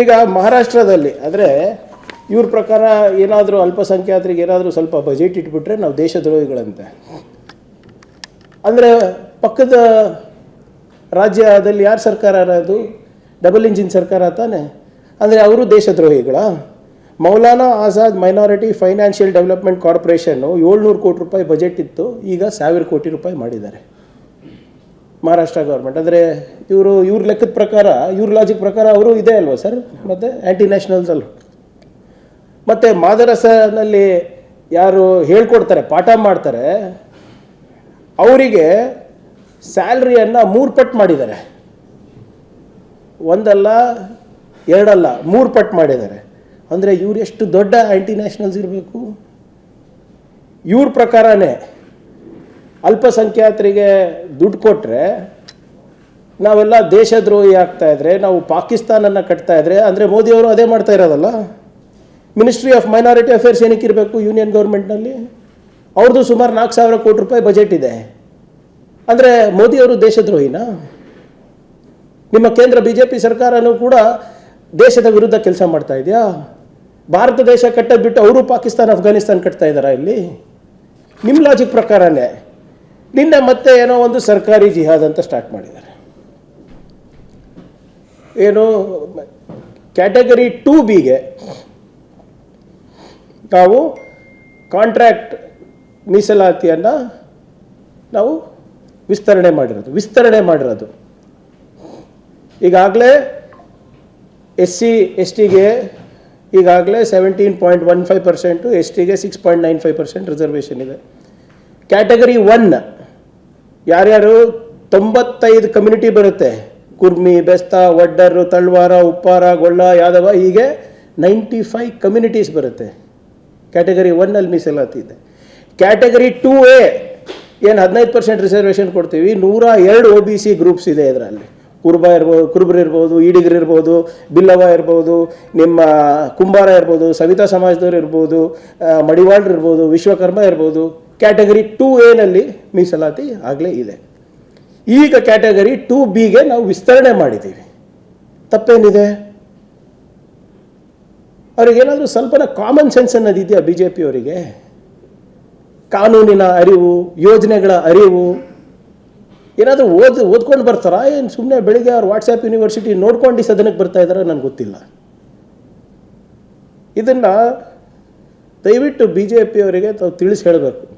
ಈಗ ಮಹಾರಾಷ್ಟ್ರದಲ್ಲಿ ಆದರೆ ಇವ್ರ ಪ್ರಕಾರ ಏನಾದರೂ ಅಲ್ಪಸಂಖ್ಯಾತರಿಗೆ ಏನಾದರೂ ಸ್ವಲ್ಪ ಬಜೆಟ್ ಇಟ್ಬಿಟ್ರೆ ನಾವು ದೇಶದ್ರೋಹಿಗಳಂತೆ. ಅಂದರೆ ಪಕ್ಕದ ರಾಜ್ಯದಲ್ಲಿ ಯಾರು ಸರ್ಕಾರ ಅದು? ಡಬಲ್ ಇಂಜಿನ್ ಸರ್ಕಾರ ತಾನೆ? ಅಂದರೆ ಅವರು ದೇಶದ್ರೋಹಿಗಳ? Maulana Azad minority financial development corporation ಏಳ್ನೂರು ಕೋಟಿ ರೂಪಾಯಿ ಬಜೆಟ್ ಇತ್ತು, ಈಗ ಸಾವಿರ ಕೋಟಿ ರೂಪಾಯಿ ಮಾಡಿದ್ದಾರೆ. ಮಹಾರಾಷ್ಟ್ರ ಗೌರ್ಮೆಂಟ್ ಅಂದರೆ ಇವರು, ಇವ್ರ ಲೆಕ್ಕದ ಪ್ರಕಾರ, ಇವ್ರ ಲಾಜಿಕ್ ಪ್ರಕಾರ ಅವರು ಇದೆ ಅಲ್ವಾ ಸರ್ ಮತ್ತು ಆ್ಯಂಟಿ ನ್ಯಾಷನಲ್ಸ್ ಅಲ್ವ? ಮತ್ತು ಮಾದರಸನಲ್ಲಿ ಯಾರು ಹೇಳ್ಕೊಡ್ತಾರೆ, ಪಾಠ ಮಾಡ್ತಾರೆ, ಅವರಿಗೆ ಸ್ಯಾಲ್ರಿಯನ್ನು ಮೂರು ಪಟ್ಟು ಮಾಡಿದ್ದಾರೆ. ಒಂದಲ್ಲ, ಎರಡಲ್ಲ, ಮೂರು ಪಟ್ಟು ಮಾಡಿದ್ದಾರೆ. ಅಂದರೆ ಇವ್ರು ಎಷ್ಟು ದೊಡ್ಡ ಆ್ಯಂಟಿ ನ್ಯಾಷನಲ್ಸ್ ಇರಬೇಕು? ಇವ್ರ ಪ್ರಕಾರನೇ. ಅಲ್ಪಸಂಖ್ಯಾತರಿಗೆ ದುಡ್ಡು ಕೊಟ್ಟರೆ ನಾವೆಲ್ಲ ದೇಶದ್ರೋಹಿ ಆಗ್ತಾ ಇದ್ರೆ, ನಾವು ಪಾಕಿಸ್ತಾನನ್ನು ಕಟ್ತಾ ಇದ್ರೆ, ಅಂದರೆ ಮೋದಿಯವರು ಅದೇ ಮಾಡ್ತಾ ಇರೋದಲ್ಲ? ಮಿನಿಸ್ಟ್ರಿ ಆಫ್ ಮೈನಾರಿಟಿ ಅಫೇರ್ಸ್ ಏನಕ್ಕೆ ಇರಬೇಕು ಯೂನಿಯನ್ ಗೌರ್ಮೆಂಟ್ನಲ್ಲಿ ಅವ್ರದ್ದು ಸುಮಾರು ನಾಲ್ಕು ಸಾವಿರ ಕೋಟಿ ರೂಪಾಯಿ ಬಜೆಟ್ ಇದೆ. ಅಂದರೆ ಮೋದಿಯವರು ದೇಶದ್ರೋಹಿನಾ? ನಿಮ್ಮ ಕೇಂದ್ರ ಬಿ ಜೆ ಪಿ ಸರ್ಕಾರನೂ ಕೂಡ ದೇಶದ ವಿರುದ್ಧ ಕೆಲಸ ಮಾಡ್ತಾ ಇದೆಯಾ? ಭಾರತ ದೇಶ ಕಟ್ಟೋದು ಬಿಟ್ಟು ಅವರು ಪಾಕಿಸ್ತಾನ, ಅಫ್ಘಾನಿಸ್ತಾನ್ ಕಟ್ತಾ ಇದ್ದಾರಾ ಇಲ್ಲಿ? ನಿಮ್ಮ ಲಾಜಿಕ್ ಪ್ರಕಾರನೇ. ನಿನ್ನೆ ಮತ್ತೆ ಏನೋ ಒಂದು ಸರ್ಕಾರಿ ಜಿಹಾದ್ ಅಂತ ಸ್ಟಾರ್ಟ್ ಮಾಡಿದ್ದಾರೆ. ಏನು ಕ್ಯಾಟಗರಿ ಟೂ ಬಿಗೆ ನಾವು ಕಾಂಟ್ರಾಕ್ಟ್ ಮೀಸಲಾತಿಯನ್ನು ನಾವು ವಿಸ್ತರಣೆ ಮಾಡಿರೋದು ವಿಸ್ತರಣೆ ಮಾಡಿರೋದು. ಈಗಾಗಲೇ ಎಸ್ ಸಿ ಎಸ್ ಟಿಗೆ ಈಗಾಗಲೇ seventeen point one five percent S ಟಿಗೆ six point nine five percent reservation ಇದೆ. ಕ್ಯಾಟಗರಿ ಒನ್ ಯಾರ್ಯಾರು ತೊಂಬತ್ತೈದು ಕಮ್ಯುನಿಟಿ ಬರುತ್ತೆ, ಕುರ್ಮಿ, ಬೆಸ್ತ ಒಡ್ಡರು ತಳ್ವಾರ, ಉಪ್ಪಾರ, ಗೊಳ್ಳ, ಯಾದವ, ಹೀಗೆ ನೈಂಟಿ ಫೈವ್ ಕಮ್ಯುನಿಟೀಸ್ ಬರುತ್ತೆ ಕ್ಯಾಟಗರಿ ಒನ್ನಲ್ಲಿ ಮೀಸಲಾತಿ ಇದೆ. ಕ್ಯಾಟಗರಿ ಟೂ ಎ ಏನು ಹದಿನೈದು ಪರ್ಸೆಂಟ್ ರಿಸರ್ವೇಷನ್ ಕೊಡ್ತೀವಿ, ನೂರ ಎರಡು ಒ ಬಿ ಸಿ ಗ್ರೂಪ್ಸ್ ಇದೆ ಇದರಲ್ಲಿ. ಕುರುಬ ಇರ್ಬೋದು, ಕುರುಬರು ಇರ್ಬೋದು, ಈಡಿಗರು ಇರ್ಬೋದು ಬಿಲ್ಲವ ಇರ್ಬೋದು, ನಿಮ್ಮ ಕುಂಬಾರ ಇರ್ಬೋದು, ಸವಿತಾ ಸಮಾಜದವ್ರು ಇರ್ಬೋದು ಮಡಿವಾಳರು ಇರ್ಬೋದು, ವಿಶ್ವಕರ್ಮ ಇರ್ಬೋದು ಕ್ಯಾಟಗರಿ ಟೂ ಎನಲ್ಲಿ ಮೀಸಲಾತಿ ಆಗಲೇ ಇದೆ. ಈಗ ಕ್ಯಾಟಗರಿ ಟೂ ಬಿಗೆ ನಾವು ವಿಸ್ತರಣೆ ಮಾಡಿದ್ದೀವಿ. ತಪ್ಪೇನಿದೆ? ಅವರಿಗೇನಾದರೂ ಸ್ವಲ್ಪನ ಕಾಮನ್ ಸೆನ್ಸ್ ಅನ್ನೋದು ಇದೆಯಾ ಬಿ ಜೆ ಪಿಯವರಿಗೆ ಕಾನೂನಿನ ಅರಿವು, ಯೋಜನೆಗಳ ಅರಿವು, ಏನಾದರೂ ಓದ್, ಓದ್ಕೊಂಡು ಬರ್ತಾರಾ? ಏನು ಸುಮ್ಮನೆ ಬೆಳಿಗ್ಗೆ ಅವ್ರು ವಾಟ್ಸಪ್ ಯೂನಿವರ್ಸಿಟಿ ನೋಡ್ಕೊಂಡು ಸದನಕ್ಕೆ ಬರ್ತಾ ಇದ್ದಾರಾ ನನಗೆ ಗೊತ್ತಿಲ್ಲ. ಇದನ್ನು ದಯವಿಟ್ಟು ಬಿ ಜೆ ಪಿಯವರಿಗೆ ತಾವು ತಿಳಿಸಿ ಹೇಳಬೇಕು.